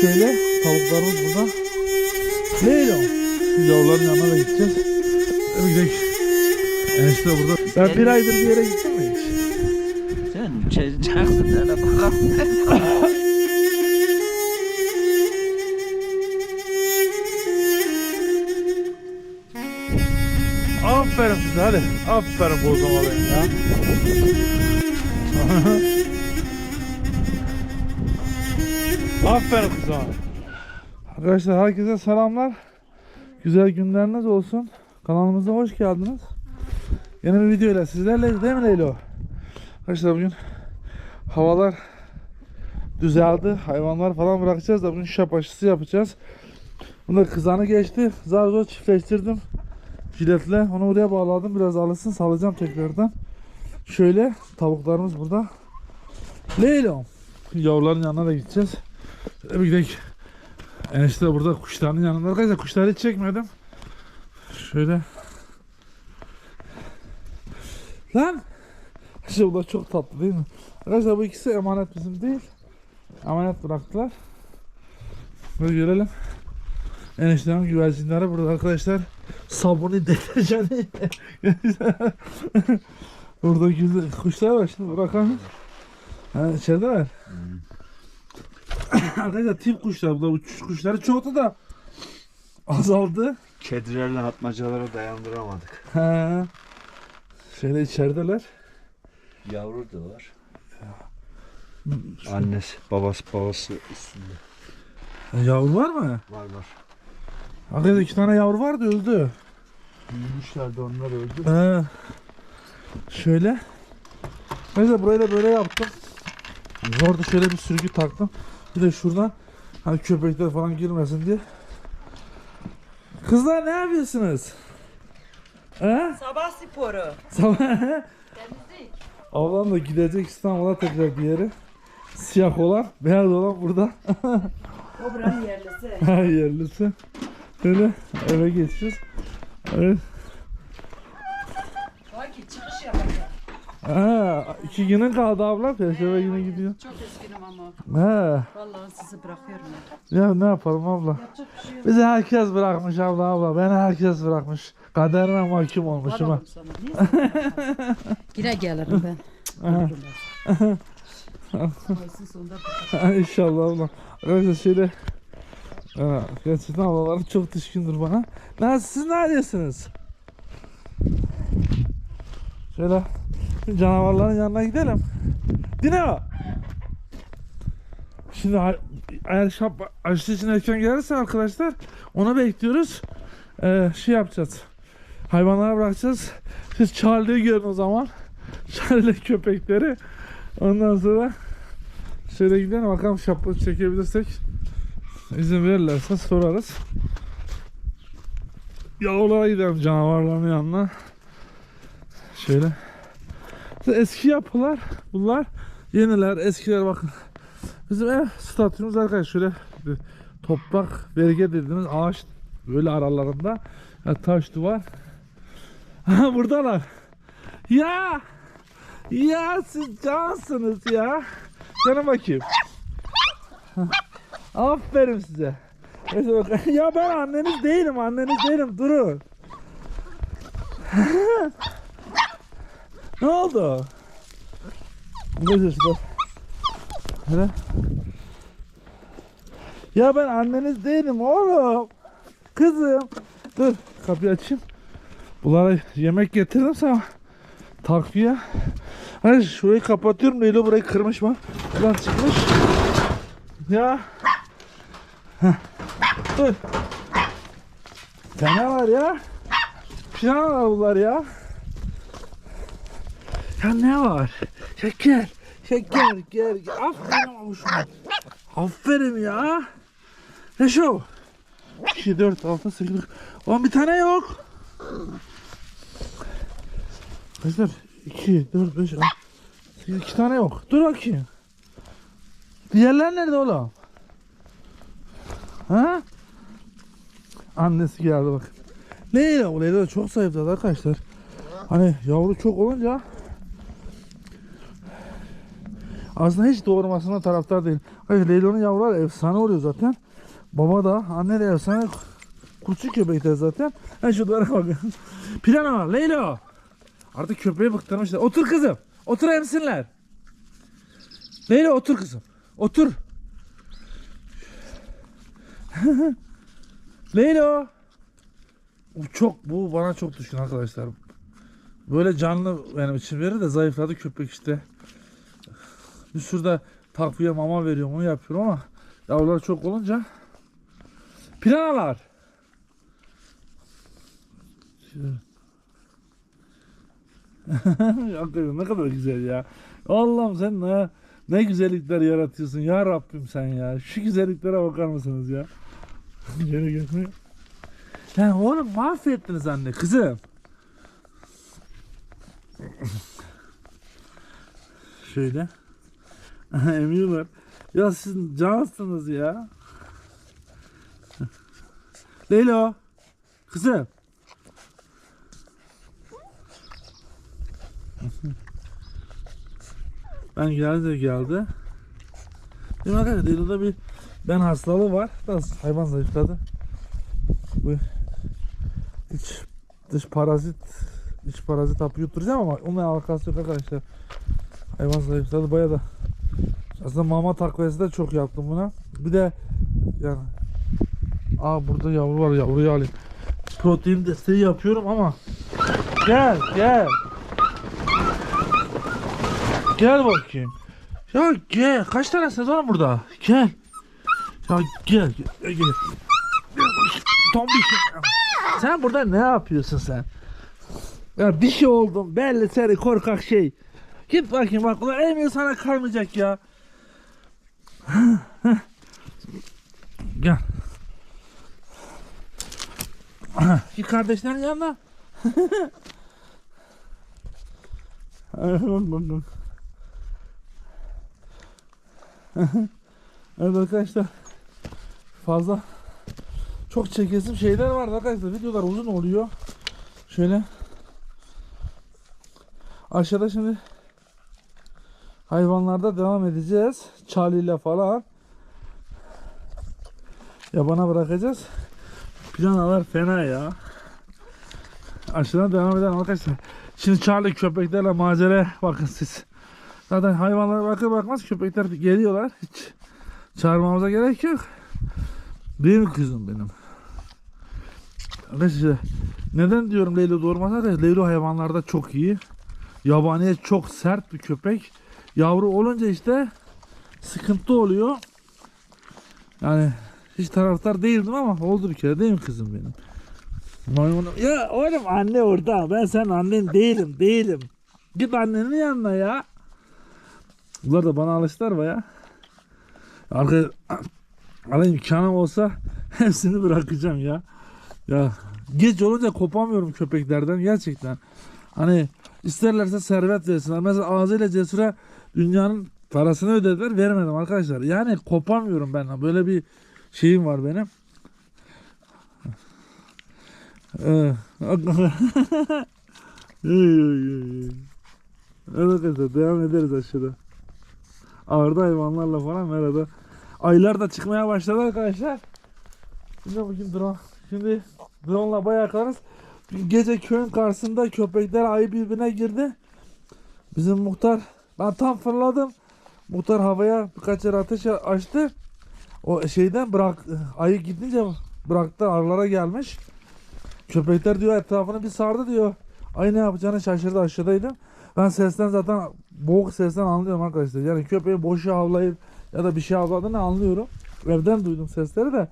Şöyle tavuklarımız burada. Leyla. Yavruların yanına da gideceğiz. Bir gidelim. Enişte burada. Ben bir aydır bir yere gittim mi hiç? Sen çekeceksin öyle bakalım. Aferin size hadi. Aferin bozulmalıyım ya. Aferin kızım. Arkadaşlar herkese selamlar. Güzel günleriniz olsun. Kanalımıza hoş geldiniz. Yeni bir video ile sizlerleyiz değil mi Leylo? Arkadaşlar bugün havalar düzeldi. Hayvanlar falan bırakacağız da bugün şap aşısı yapacağız. Bunda kızanı geçti. Zar zor çiftleştirdim jiletle onu oraya bağladım biraz alışsın salacağım tekrardan şöyle tavuklarımız burada Leyla yavruların yanına da gideceğiz şöyle bir gidelim enişte burada kuşların yanında. Arkadaşlar kuşları hiç çekmedim. Şöyle. Lan! İşte bunlar çok tatlı değil mi? Arkadaşlar bu ikisi emanet bizim değil. Emanet bıraktılar. Böyle görelim. Eniştemin güvercinleri burada arkadaşlar. Sabuni deterjanı. burada güzel kuşlar var. Şimdi bırakalım. Ha içeride var. arkadaşlar tip kuşlar burada uçuş kuşları çoktu da azaldı. Kedilerle atmacalara dayandıramadık. Ha. Şöyle içerideler. Yavru da var. Annesi, babası, babası üstünde. Yavru var mı? Var var. Arkadaşlar iki tane yavru vardı öldü. Büyümüşlerdi onlar öldü. Ha. Şöyle. Mesela burayı da böyle yaptım. Orada şöyle bir sürgü taktım. Bir de şuradan hani köpekler falan girmesin diye. Kızlar ne yapıyorsunuz? He? Sabah sporu. Sabah. Ablam da gidecek İstanbul'a tekrar bir yere. Siyah olan, beyaz olan burada. O buranın yerlisi. Her yerlisi. Böyle eve geçeceğiz. Evet. Belki çıkış yapacak. Ha, iki günün kaldı abla. Perşembe günü gidiyor. Çok üzgünüm ama. Ha. Vallahi sizi bırakıyorum. Ya ne yapalım abla? Yapacak bir şey yok. Bizi herkes bırakmış abla abla. Beni herkes bırakmış. Kaderine mahkum olmuşum ha. Varalım sana. Niye sen bırakmadın? Yine gelirim ben. Aha. Ayısın sonunda. İnşallah abla. Arkadaşlar şöyle gerçekten ablalar çok düşkündür bana. Ne, siz ne arıyorsunuz? Şöyle canavarların yanına gidelim. Dino! Şimdi eğer şap aşısı için erken gelirse arkadaşlar onu bekliyoruz. Ee, şey yapacağız. Hayvanlara bırakacağız. Siz Charlie'yi görün o zaman. Charlie köpekleri. Ondan sonra şöyle gidelim bakalım şapı çekebilirsek. İzin verirlerse sorarız. Yavrulara gidelim canavarların yanına. Şöyle. Eski yapılar bunlar. Yeniler, eskiler bakın. Bizim ev statümüz arkadaşlar şöyle toprak verge dediğimiz ağaç böyle aralarında ya taş duvar. Buradalar. Ya! Ya siz cansınız ya. Gelin bakayım. Aferin size. Ya ben anneniz değilim, anneniz değilim. Durun. ne oldu? İşte. Hele. Ya ben anneniz değilim oğlum. Kızım. Dur kapıyı açayım. Bunlara yemek getirdim sana. Takviye. Hayır şurayı kapatıyorum. Leyla burayı kırmış bak. Buradan çıkmış. Ya. Heh. Dur. Fena var ya. Var bunlar ya. Ya ne var? Gel. Ya gel gel. Aferin olmuşum. Aferin ya. Ne şu? 2, 4, 6, 8, 10 bir tane yok. Arkadaşlar 2, 4, 5, 6, 8, 2 tane yok. Dur bakayım. Diğerler nerede oğlum? Ha? Annesi geldi bak. Leyla o Leyla da çok zayıfladı arkadaşlar. Hani yavru çok olunca aslında hiç doğurmasına taraftar değil. Hayır Leylo'nun yavruları efsane oluyor zaten. Baba da anne de efsane kurtçu köpekler zaten. Ha şunlara bakın. Plana var Leylo. Artık köpeği bıktırmışlar. Otur kızım. Otur emsinler. Leylo otur kızım. Otur. Leylo. Bu çok bu bana çok düşkün arkadaşlar. Böyle canlı benim için verir de zayıfladı köpek işte. Bir sürü takviye mama veriyorum onu yapıyorum ama yavrular çok olunca. Hakikaten ne kadar güzel ya. Allah'ım sen ne ne güzellikler yaratıyorsun ya Rabbim sen ya. Şu güzelliklere bakar mısınız ya? Geri gelmiyor. Ya oğlum mahvettiniz anne kızım. Şöyle. Emiyorlar. Ya siz cansınız ya. Leyla. Kızım. Ben geldi geldi. Değil mi arkadaşlar? Leyla'da bir ben hastalığı var. Da hayvan zayıfladı. Bu iç dış parazit iç parazit hapı yutturacağım ama onunla alakası yok arkadaşlar. Hayvan zayıfladı bayağı da. Aslında mama takviyesi de çok yaptım buna. Bir de yani Aa burada yavru var yavruyu alayım. Protein desteği yapıyorum ama gel gel. Gel bakayım. Ya gel. Kaç tanesiniz oğlum burada? Gel. Ya gel. Gel. gel. Tombiş. Sen burada ne yapıyorsun sen? Ya bir şey oldum. Belli seni korkak şey. Git bakayım bak. Ulan sana kalmayacak ya. Gel. Git kardeşlerin yanına. Evet arkadaşlar fazla çok çekesim şeyler var arkadaşlar videolar uzun oluyor şöyle aşağıda şimdi hayvanlarda devam edeceğiz Charlie ile falan yabana bırakacağız planalar fena ya aşağıdan devam edelim arkadaşlar şimdi Charlie köpeklerle macera bakın siz Zaten hayvanlara bakır bakmaz köpekler geliyorlar. Hiç çağırmamıza gerek yok. Değil mi kızım benim? Arkadaşlar neden diyorum Leylo doğurmasa da Leylo hayvanlarda çok iyi. Yabaniye çok sert bir köpek. Yavru olunca işte sıkıntı oluyor. Yani hiç taraftar değildim ama oldu bir kere değil mi kızım benim? Maymunum. Ya oğlum anne orada. Ben senin annen değilim değilim. Git annenin yanına ya. Bunlar da bana alıştılar baya. Arka Alayım imkanım olsa hepsini bırakacağım ya. Ya geç olunca kopamıyorum köpeklerden gerçekten. Hani isterlerse servet versinler. Mesela ağzıyla cesure dünyanın parasını ödediler vermedim arkadaşlar. Yani kopamıyorum ben. Böyle bir şeyim var benim. Ee, Evet arkadaşlar devam ederiz aşağıda. Ağırda hayvanlarla falan merhaba. Aylar da çıkmaya başladı arkadaşlar. Şimdi bakayım drone. Şimdi drone'la bayağı kalırız. Gece köyün karşısında köpekler ayı birbirine girdi. Bizim muhtar ben tam fırladım. Muhtar havaya birkaç yer ateş açtı. O şeyden bırak ayı gidince bıraktı arılara gelmiş. Köpekler diyor etrafını bir sardı diyor. Ayı ne yapacağını şaşırdı aşağıdaydım. Ben sesten zaten boğuk sesten anlıyorum arkadaşlar. Yani köpeği boşu havlayıp ya da bir şey havladığını anlıyorum. Evden duydum sesleri de.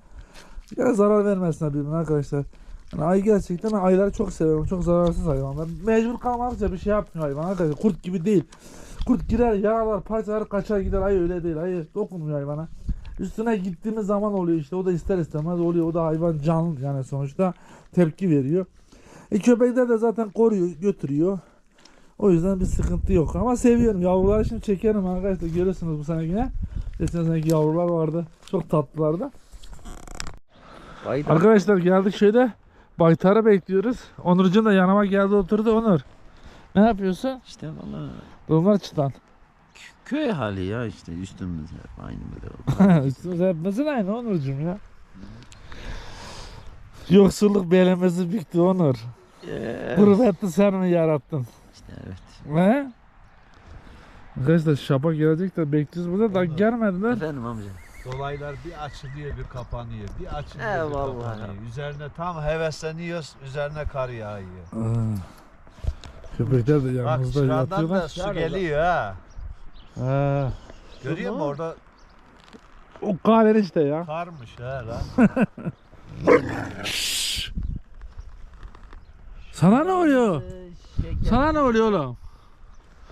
Ya zarar vermesinler birbirine arkadaşlar. Yani ay gerçekten ayları çok seviyorum. Çok zararsız hayvanlar. Mecbur kalmadıkça bir şey yapmıyor hayvan arkadaşlar. Kurt gibi değil. Kurt girer, yaralar, parçalar, kaçar gider. Ay öyle değil. Ay dokunmuyor hayvana. Üstüne gittiğimiz zaman oluyor işte. O da ister istemez oluyor. O da hayvan canlı yani sonuçta tepki veriyor. E köpekler de zaten koruyor, götürüyor. O yüzden bir sıkıntı yok. Ama seviyorum. Yavruları şimdi çekerim arkadaşlar. Görüyorsunuz bu sene yine. Geçen seneki yavrular vardı. Çok tatlılardı. Arkadaşlar geldik şöyle. Baytar'ı bekliyoruz. Onurcuğum da yanıma geldi oturdu. Onur. Ne yapıyorsun? İşte valla Bunlar çıtan. Köy hali ya işte üstümüz hep aynı böyle. Üstümüz hepimizin aynı Onurcuğum ya. Yoksulluk belemesi büktü Onur. Ee, Gurbeti sen mi yarattın? işte evet. He? Arkadaşlar şapak gelecek de bekliyoruz burada da gelmediler. Efendim amca. Dolaylar bir açılıyor bir kapanıyor. Bir açılıyor He, bir vallahi kapanıyor. Üzerine tam hevesleniyoruz. Üzerine kar yağıyor. Aa, Köpekler de Bak yanımızda şuradan da su geliyor ha. Ha. Görüyor musun orada O kahveli işte ya. karmış ha lan. Sana ne oluyor? Sana ne oluyor oğlum?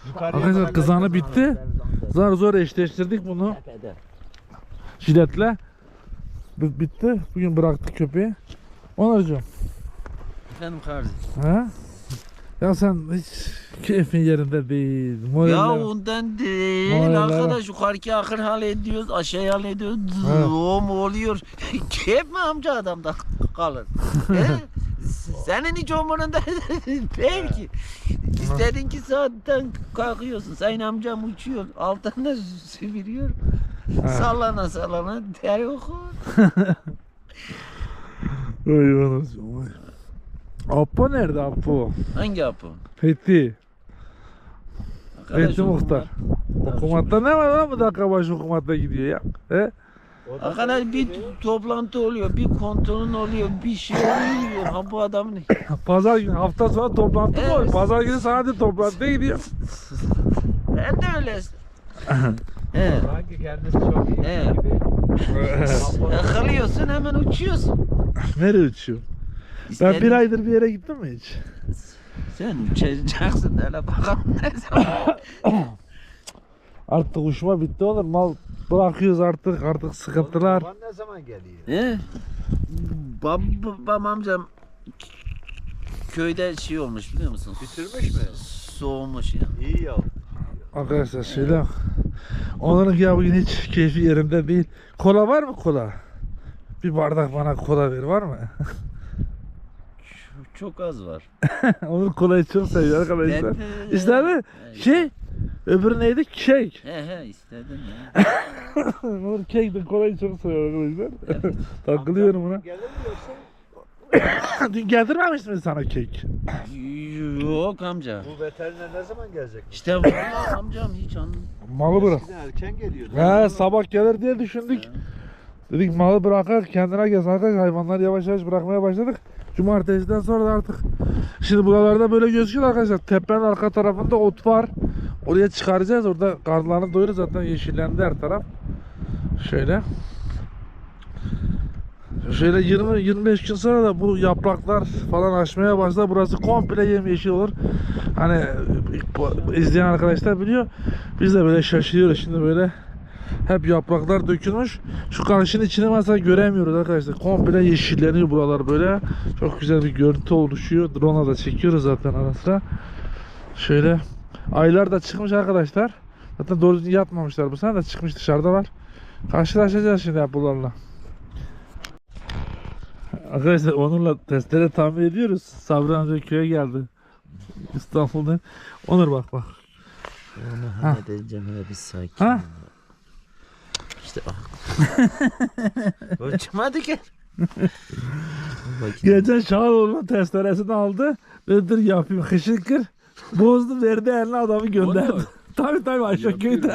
Yukarıya Arkadaşlar kızağını bitti. Zar zor eşleştirdik bunu jiletle. B- bitti. Bugün bıraktık köpeği. Onurcuğum. Efendim kardeşim. Ha? Ya sen hiç keyfin yerinde değil. Ya Moraller. ondan değil Moraller- arkadaş yukarıki akır hallediyoruz aşağıya hallediyoruz Evet. zoom oluyor. Keyif mi amca adamda kalır? He? Senin hiç umurunda değil ki. İstediğin ki saatten kalkıyorsun. Sayın amcam uçuyor. Altına süpürüyor. Sallana sallana der okur. Oy Onurcuğum. oy. Apo nerede Apo? Hangi yapı? Fethi. Arkadaş, Fethi Muhtar. Hukumatta ne var lan bu dakika başı hukumatta gidiyor ya? He? Arkadaş bir toplantı oluyor, bir kontrolün oluyor, bir şey oluyor. Ha bu adam ne? Pazar günü hafta sonu toplantı mı Evet. olur? Pazar günü sana de toplantıya gidiyor. Ben de öyle. He. Sanki kendisi çok iyi He. gibi. Yakalıyorsun hemen uçuyorsun. Nereye uçuyor? Ben İstediğin- bir aydır bir yere gittim mi hiç? Sen uçacaksın hele bakalım ne zaman. Artık uçma bitti olur. Mal bırakıyoruz artık. Artık sıkıntılar. Baban ne zaman geliyor? He? Bab babam amcam köyde şey olmuş biliyor musun? Bitirmiş mi? Soğumuş ya. İyi ya. Arkadaşlar şöyle. Onların ya bugün hiç keyfi yerinde değil. Kola var mı kola? Bir bardak bana kola ver var mı? Çok az var. Onur kolayı çok seviyor arkadaşlar. Abi He, şey öbürü neydi? Kek. He he istedim ya. Onur kek de kolayı çok seviyor arkadaşlar. Takılıyorum buna. Gelir mi yoksa? Dün getirmemiş mi sana kek? Yok amca. Bu veteriner ne zaman gelecek? İşte vallahi amcam hiç an. Malı bırak. Eskiden erken geliyordu. He sabah gelir diye düşündük. Dedik malı bırakır kendine gelsin arkadaşlar hayvanları yavaş yavaş bırakmaya başladık. Cumartesiden sonra da artık şimdi buralarda böyle gözüküyor arkadaşlar. Tepenin arka tarafında ot var. Oraya çıkaracağız. Orada karnlarını doyurur zaten yeşillendi her taraf. Şöyle. Şöyle 20-25 gün sonra da bu yapraklar falan açmaya başlar. Burası komple yemyeşil olur. Hani izleyen arkadaşlar biliyor. Biz de böyle şaşırıyoruz şimdi böyle. Hep yapraklar dökülmüş. Şu karşının içini mesela göremiyoruz arkadaşlar. Komple yeşilleniyor buralar böyle. Çok güzel bir görüntü oluşuyor. Drone'la da çekiyoruz zaten ara sıra. Şöyle aylar da çıkmış arkadaşlar. Zaten doğru yatmamışlar bu sene de çıkmış dışarıdalar. Karşılaşacağız şimdi bunlarla. Arkadaşlar Onur'la testere tahmin ediyoruz. Sabri amca köye geldi. İstanbul'dan. Onur bak bak. Onu halledeceğim öyle bir sakin. Ha? İşte bak. Uçmadı ki. Bakayım. Geçen Şahaloğlu'nun testeresini aldı. Nedir yapayım hışır kır. Bozdu verdi eline adamı gönderdi. Tabi tabi Aşakköy'de.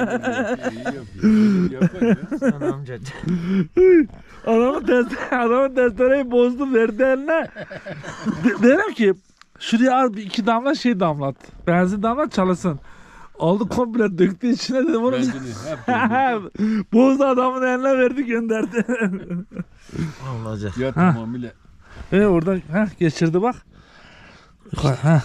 Sen amca. adamın, test, adamın testereyi bozdu verdi eline. De- dedim ki şuraya al bir iki damla şey damlat. Benzin damlat çalışsın. Aldı komple döktü içine dedim onu. bozdu adamın eline verdi gönderdi. Olacak. Ya tamamıyla. Ve oradan ha geçirdi bak. Ha.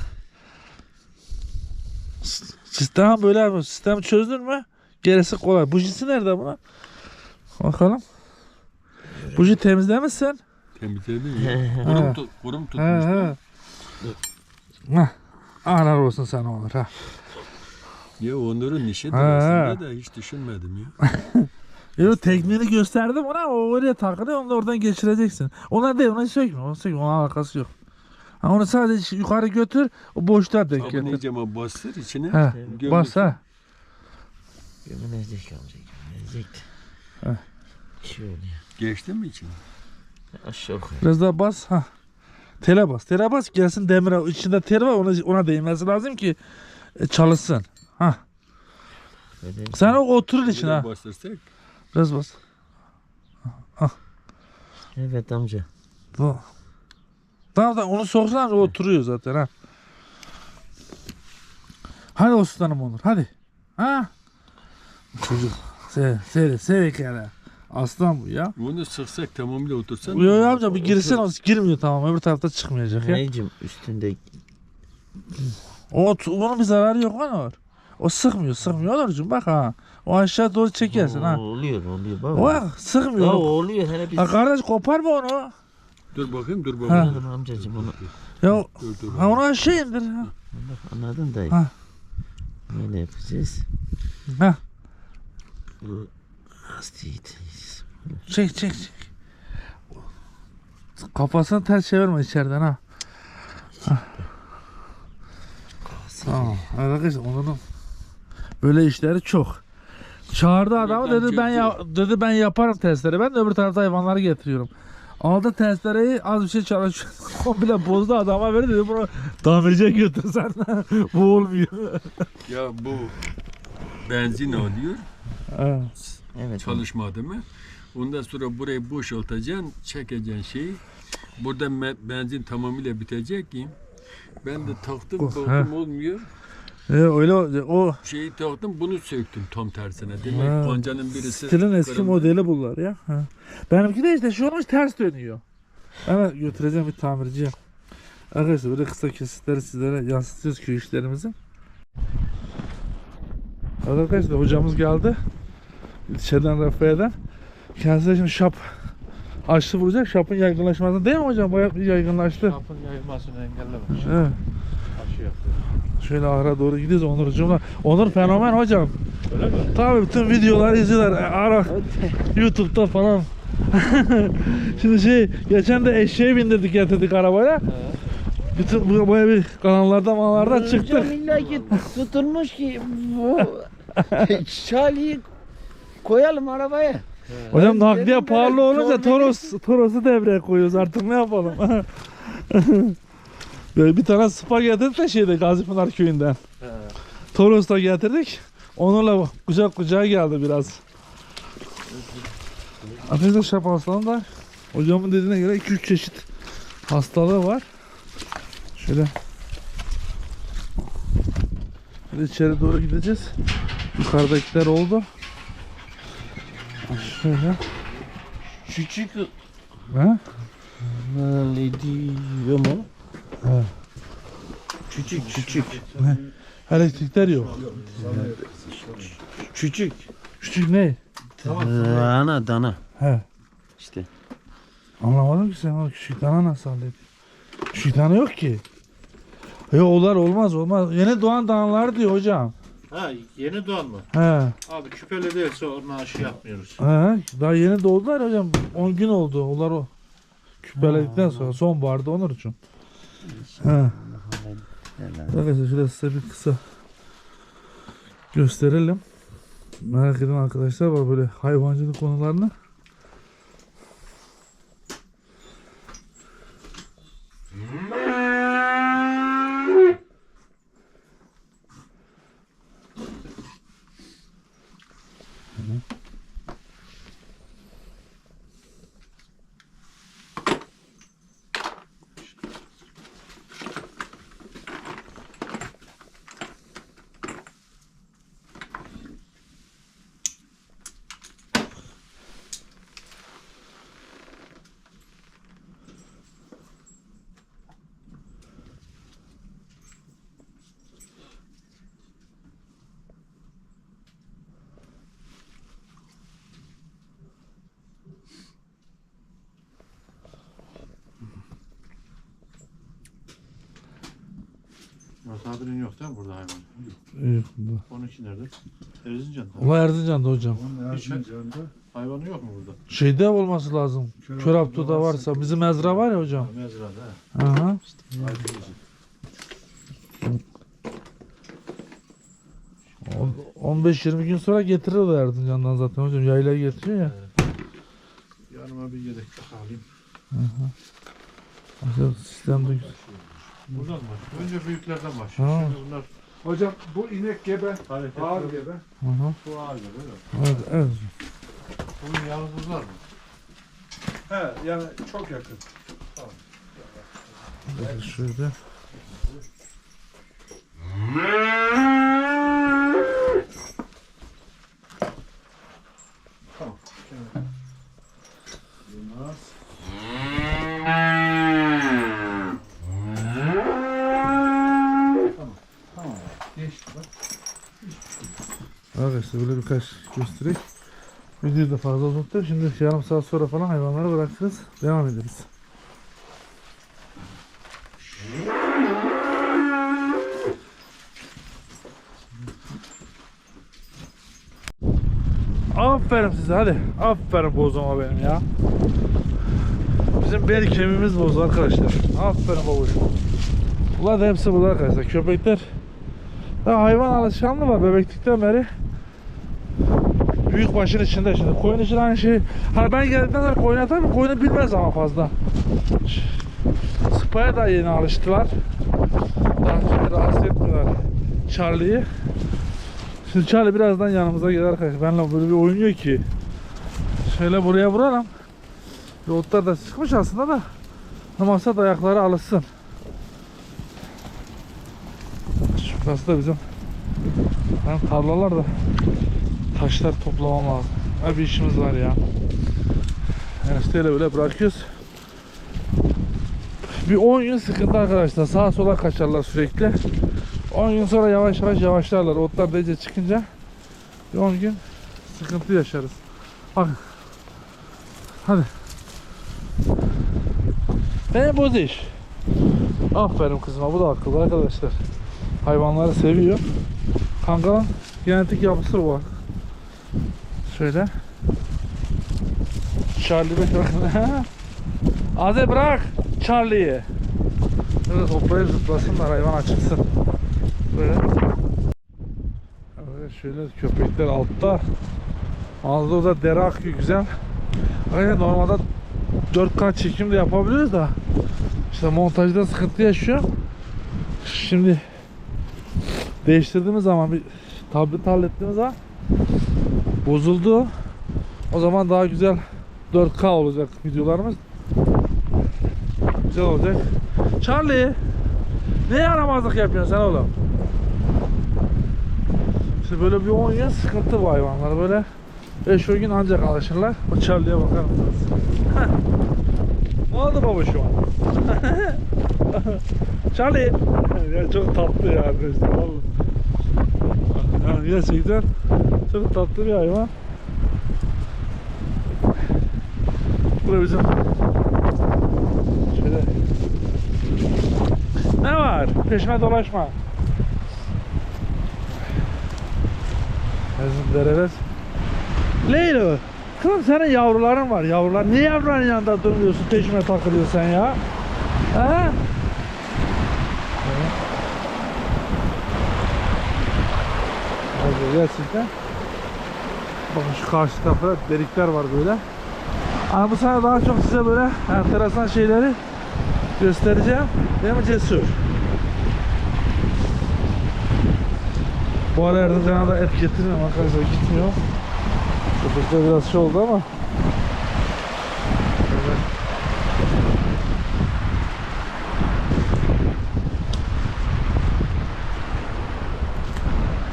Sistem böyle abi. Sistemi çözdün mü? Gerisi kolay. Bujisi nerede buna? Bakalım. Buji temizlemişsin. Temizledin ya. Kurum, tut, kurum He tutmuş. he. Ha. Anar olsun sana olur ha. Ya onların işidir Ha, aslında da hiç düşünmedim ya. Yo tekniğini gösterdim ona o oraya takılıyor onu da oradan geçireceksin. Ona değil ona sökme ona sökme ona alakası yok. Ha, onu sadece yukarı götür o boşluğa denk Abone getir. iyice bastır içine. Ha, gömdür. bas ha. Gömülecek amca gömülecek. Heh. Şöyle Geçti mi için? aşağı koy. Biraz daha bas. Ha. Tele bas. Tele bas gelsin demire. İçinde tel var ona, ona değmesi lazım ki e, çalışsın. Ha. Böyle Sen o oturur için Buraya ha. bastırsak. Biraz bas. Evet amca. Tamam. Tamam onu soksan o oturuyor zaten ha. Hadi Osman'ım Onur hadi. Ha. Çocuk. Sev, sev hikaye. Aslan bu ya. Bunu sıksak tamamıyla otursan. Yo yo amca bir girsin o girmiyor tamam öbür tarafta çıkmayacak ya. Neycim üstünde O bunun bir zararı yok lan Onur. O sıkmıyor sıkmıyor Onurcuğum bak ha. O aşağı doğru çekersin ha. Oluyor oluyor baba. Ya sıkmıyor. oluyor hele biz. Ha kardeş koparma onu. Dur bakayım dur Ha. bakayım. Anladım amcacım onu. Ya Dur dur. ha aşağı indir. Ha. Bak anladın dayı. Ha. Böyle yapacağız. Ha. Bu hastayız. Çek çek çek. Kafasını ters çevirme içeriden ha. Ha. Tamam. Arkadaşlar onun böyle işleri çok. Çağırdı adamı dedi ben ya dedi ben yaparım testleri. Ben de öbür tarafta hayvanları getiriyorum. Aldı testereyi az bir şey çalışıyor. Komple bozdu adama verdi dedi bunu tamirciye götürsen. Bu olmuyor. Ya bu benzin alıyor. Evet. Evet. Çalışmadı mı? Ondan sonra burayı boşaltacaksın, çekeceksin şeyi. Burada benzin tamamıyla bitecek ki. Ben de taktım, Oh, baktım he. olmuyor. E, öyle o, Şeyi taktım, bunu söktüm tam tersine. Demek Ha. pancanın birisi... stilin eski kırıldı. modeli bunlar ya. Ha. Benimki de işte şu olmuş ters dönüyor. Ben götüreceğim bir tamirciye. Arkadaşlar böyle kısa kesitleri sizlere yansıtıyoruz köy işlerimizi. Evet arkadaşlar hocamız geldi. İçeriden Rafael'den. Kendisi şimdi şap açtı vuracak. Şapın yaygınlaşmasını değil mi hocam? Bayağı yaygınlaştı. Kapın yayılmasını engellemek. Evet. Aşı yapıyor. Şöyle ahıra doğru gidiyoruz Onurcuğumla. Onur fenomen hocam. Tabii bütün videoları izliyorlar. E, Ara YouTube'da falan. Şimdi şey geçen de eşeğe bindirdik getirdik arabaya. Bütün bu böyle bir kanallarda manalarda çıktık. Hocam illa ki tutulmuş ki bu Charlie'yi koyalım arabaya. Hocam Ben nakliye dedim, pahalı ben olunca Toros Toros'u devreye koyuyoruz artık ne yapalım. böyle bir tane spa getirdik de şeyde Gazipınar köyünden. Toros'ta getirdik. Onunla kucak kucağa geldi biraz. Arkadaşlar Şap Aslan da hocamın dediğine göre 2-3 çeşit hastalığı var. Şöyle Şöyle içeri doğru gideceğiz. Yukarıdakiler oldu. Şöyle. Küçük Ha? ne diyor mu? Ha. Küçük küçük. Elektrikler yok. Küçük. Küçük ne? Dana dana. He. İşte. Anlamadım ki sen o küçük tane nasıl halledin? Küçük tane yok ki. Yok onlar olmaz olmaz. Yeni doğan danalar diyor hocam. Ha yeni doğan mı? He. Abi küpeli değilse ona aşı yapmıyoruz. He. Daha yeni doğdular hocam. 10 gün oldu. Onlar o. Küpeledikten sonra sonbaharda onur için. He. Arkadaşlar şöyle size bir kısa gösterelim. Merak eden arkadaşlar var böyle hayvancılık konularını. Murat yok değil mi burada hayvan? Evet, bunda. Onun için nerede? Erzincan'da. Ulan Erzincan'da hocam. Hiç hayvanı yok mu burada? Şeyde olması lazım. Körapto'da varsa. Bizim Ezra var ya hocam. Mezrada. Aha. he. O, 15-20 gün sonra getirir Erzincan'dan zaten hocam. Yaylaya getiriyor ya. Yanıma bir yedek alayım. Hocam sistemde güzel. Buradan baş. Önce büyüklerden. Ha. Şimdi bunlar. Hocam bu inek gebe. Ağır gebe. Hı hı. Bu ağır gebe. mi? Evet, evet. Bunun yavuzlar mı? He yani çok yakın. Bakın Şöyle. Bunlar. Tamam. Tamam. Geçti bak. Arkadaşlar böyle birkaç göstereyim. Videoyu da fazla uzattık. Şimdi yarım saat sonra falan hayvanları bırakırız. Devam ederiz. Aferin size hadi. Aferin bozuma benim ya. Bizim bel kemiğimiz boz arkadaşlar. Aferin babuşum. Bunlar da hepsi burada arkadaşlar. Köpekler ya hayvan alışkanlığı var bebeklikten beri. Büyük başın içinde şimdi. Koyun için aynı şey. Hani ben geldikten sonra koyun atar mı? Koyunu bilmez ama fazla. Spa'ya da yeni alıştılar. Daha şimdi rahatsız etmiyorlar Charlie'yi. Şimdi Charlie birazdan yanımıza gelir arkadaşlar. Benimle böyle bir oynuyor ki. Şöyle buraya vuralım. Otlar da sıkmış aslında da. Namazsa ayakları alışsın. Şurası da bizim ben tarlalar da taşlar toplamam lazım. Ha bir işimiz var ya. Enişteyle böyle bırakıyoruz. Bir 10 gün sıkıntı arkadaşlar. Sağa sola kaçarlar sürekli. 10 gün sonra yavaş yavaş yavaşlarlar. Otlar da çıkınca bir 10 gün sıkıntı yaşarız. Bakın. Hadi. Ne boz iş. Aferin kızıma bu da akıllı arkadaşlar. Hayvanları seviyor. Kangalın genetik yapısı bu. Şöyle. Charlie bek Aze bırak Charlie'yi. Böyle toplayıp zıplasınlar hayvan açılsın. Böyle. Evet, şöyle köpekler altta. Ağzında da dere akıyor güzel. Aynen normalde 4K çekim de yapabiliyoruz da işte montajda sıkıntı yaşıyor. Şimdi değiştirdiğimiz zaman bir tablet hallettiğimiz zaman bozuldu. O zaman daha güzel 4K olacak videolarımız. Güzel olacak. Charlie ne yaramazlık yapıyorsun sen oğlum? İşte böyle bir 10 yıl sıkıntı bu hayvanlar böyle 5 gün ancak alışırlar. O Charlie'ye bakar mısınız? ne oldu baba şu an? Charlie. ya çok tatlı ya arkadaşlar vallahi. Yani gerçekten çok tatlı bir hayvan. Bu da bizim şöyle ne var? Peşime dolaşma. Bizim dereler. Leylo. Kızım senin yavruların var yavrular. Niye yavruların yanında durmuyorsun? Peşime takılıyorsun sen ya. Abi gerçekten. Bakın şu karşı tarafta delikler var böyle. Ama bu sene daha çok size böyle enteresan şeyleri göstereceğim. Değil mi Cesur? Bu ara Erzincan'a da et getirmiyorum arkadaşlar gitmiyor. Köpekler biraz şey oldu ama. Şöyle.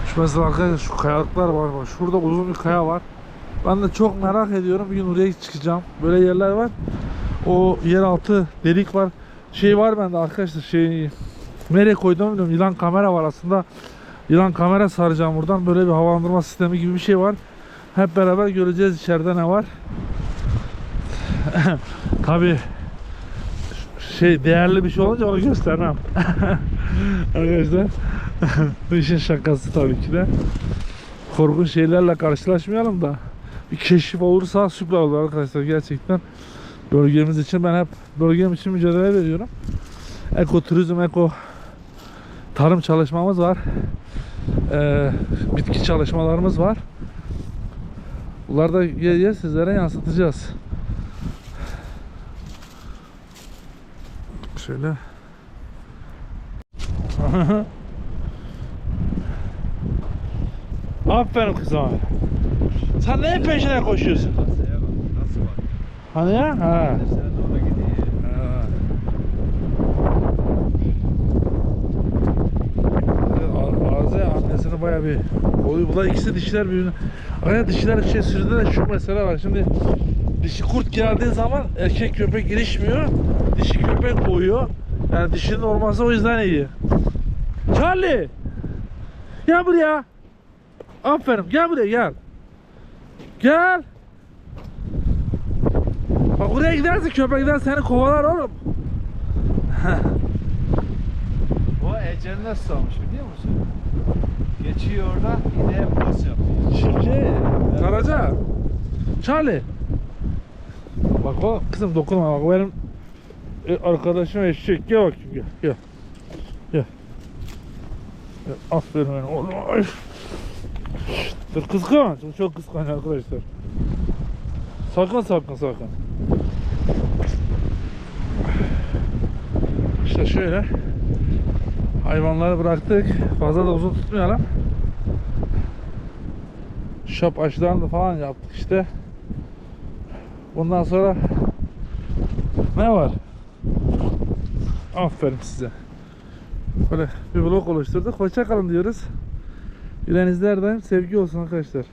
Şu mesela arkadaşlar şu kayalıklar var bak. Şurada uzun bir kaya var. Ben de çok merak ediyorum. Bir gün oraya çıkacağım. Böyle yerler var. O yeraltı delik var. Şey var bende arkadaşlar şey nereye koydum bilmiyorum. Yılan kamera var aslında. Yılan kamera saracağım buradan. Böyle bir havalandırma sistemi gibi bir şey var. Hep beraber göreceğiz içeride ne var. Tabi şey değerli bir şey olunca onu göstermem. Arkadaşlar bu işin şakası tabii ki de. Korkunç şeylerle karşılaşmayalım da bir keşif olursa süper olur arkadaşlar gerçekten. Bölgemiz için ben hep bölgem için mücadele veriyorum. Eko turizm, eko tarım çalışmamız var. eee, bitki çalışmalarımız var. Bunları da yer sizlere yansıtacağız. Şöyle. Aferin kızım. Sen neyin peşine koşuyorsun? Hani ya? Ha. Arıza annesini baya bir koyu. Bu da ikisi dişiler birbirine. Araya dişiler şey sürüde de şu mesele var. Şimdi dişi kurt geldiği zaman erkek köpek ilişmiyor. Dişi köpek boğuyor. Yani dişinin olması o yüzden iyi. Charlie! Gel buraya. Aferin. Gel buraya gel. Gel. Bak oraya giderse köpekler seni kovalar oğlum. O eceline susamış biliyor musun? Geçiyor orada ineğe pas yapıyor. Şimdi Karaca. Charlie. Bak o kızım dokunma bak o benim e, arkadaşım eşek gel bak gel gel. Gel. Gel, Aferin benim oğlum. Dur kıskanç. Çok kıskanç arkadaşlar. Sakın sakın sakın. İşte şöyle. Hayvanları bıraktık. Fazla da uzun tutmayalım. Şap aşılarını falan yaptık işte. Bundan sonra ne var? Aferin size. Böyle bir blok oluşturduk. Hoşça kalın diyoruz. Daim sevgi olsun arkadaşlar.